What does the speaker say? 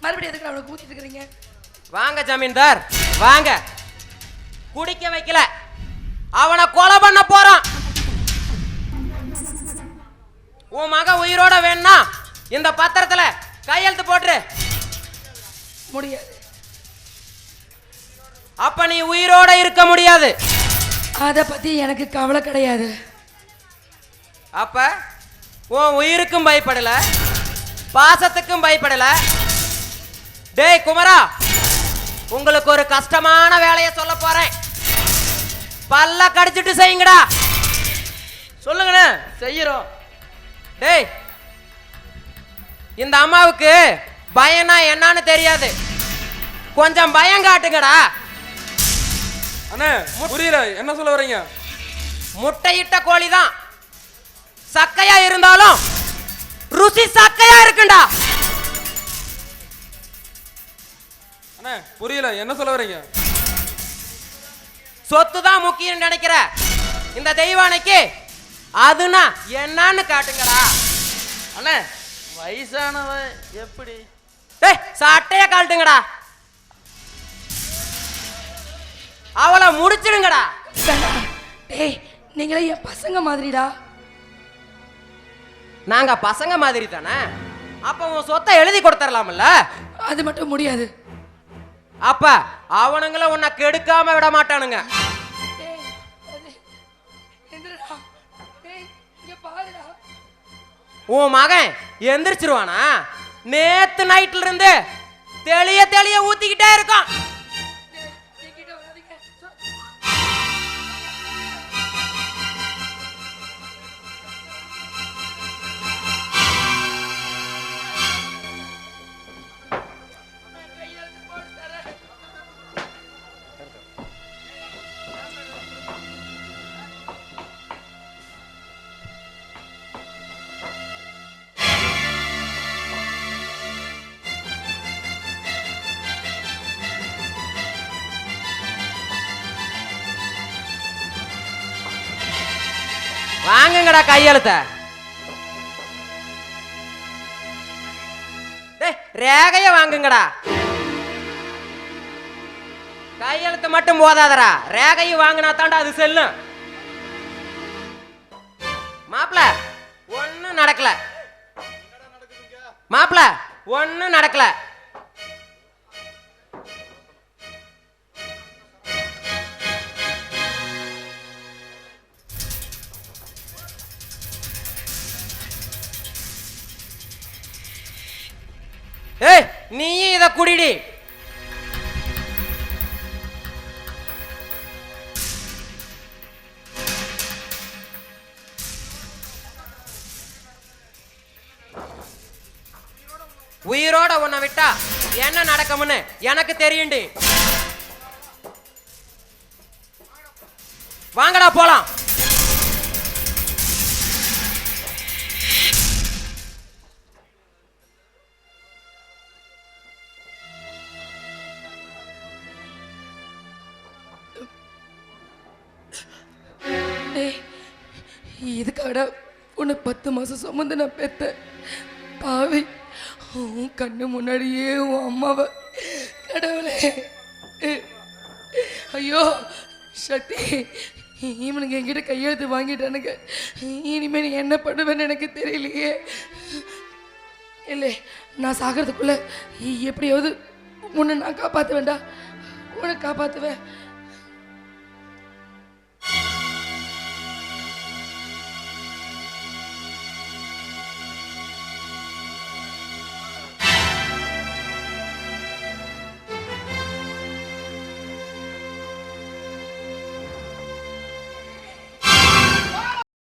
மறுபடியும் எதுக்கு அவனுக்கு ஊத்திட்டு இருக்கிறீங்க? வாங்க ஜமீன்தார் வாங்க. குடிக்க வைக்கல. அவனை கொலை பண்ண போறான். உன் மக உயிரோட வேணும்னா இந்த பத்திரத்துல கையெழுத்து போட்டுரு. முடியாது. அப்ப நீ உயிரோட இருக்க முடியாது. அதை பத்தி எனக்கு கவலை கிடையாது. அப்ப உன் உயிருக்கும் பயப்படல பாசத்துக்கும் பயப்படல டேய் குமரா! உங்களுக்கு ஒரு கஷ்டமான வேலையை சொல்ல போறேன். பல்ல கடிச்சிட்டு செய்யுங்கடா. சொல்லுங்கண்ணே. செய்யறோம். டேய் இந்த அம்மாவுக்கு பயம்னா என்னன்னு தெரியாது. கொஞ்சம் பயம் காட்டுங்கடா. அண்ணே புரியல என்ன சொல்ல வர்றீங்க முட்டையிட்ட கோழி தான். சக்கையா இருந்தாலும் ருசி சக்கையா இருக்குண்டா. புரியல. என்ன சொல்ல வர்றீங்க? சொத்து தான் முக்கியம் நினைக்கிற இந்த தெய்வானைக்கு அதுனா என்னன்னு காட்டுங்கடா. அண்ணே. வயசானவன் எப்படி? டேய் சட்டைய காட்டுங்கடா அவளை முடிச்சிடுங்கடா. டேய் நீங்களே என் பசங்க மாதிரிடா. நாங்க பசங்க மாதிரி தானே? அப்ப உன் சொத்தை எழுதி கொடுத்துடலாம்ல? அது மட்டும் முடியாது. அப்ப அவனுங்கள உன்னை கெடுக்காம விட மாட்டானுங்க. உன் மகன் எந்திரிச்சிருவானா? நேத்து நைட்ல இருந்து தெளிய தெளிய ஊத்திக்கிட்டே இருக்கான். வாங்குங்கடா கையெழுத்த. ரேகைய வாங்குங்கடா. கையெழுத்து மட்டும் போதாதடா. ரேகையும் வாங்கினா தாண்டா அது செல்லும் மாப்பிள ஒண்ணும் நடக்கல. மாப்பிள ஒண்ணும் நடக்கல. ஏய் நீயும் இத குடிடி. உயிரோட உன்னை விட்டா என்ன நடக்கும்னு எனக்கு தெரியுண்டு வாங்கடா போலாம். இதுக்காக உன்னை பத்து மாதம் சுமந்து நான் பெத்தேன். பாவி உன் கண்ணு முன்னாடியே உன் அம்மாவை. கடவுளே. ஐயோ சக்தி இவனுங்க என்கிட்ட கையெழுத்து வாங்கிட்டானுங்க. இனிமேல் நீ என்ன பண்ணுவேன்னு எனக்கு தெரியலையே. இல்லை நான் சாகிறதுக்குள்ளே எப்படியாவது உன்னை நான் காப்பாற்ற உன்னை காப்பாற்றுவேன்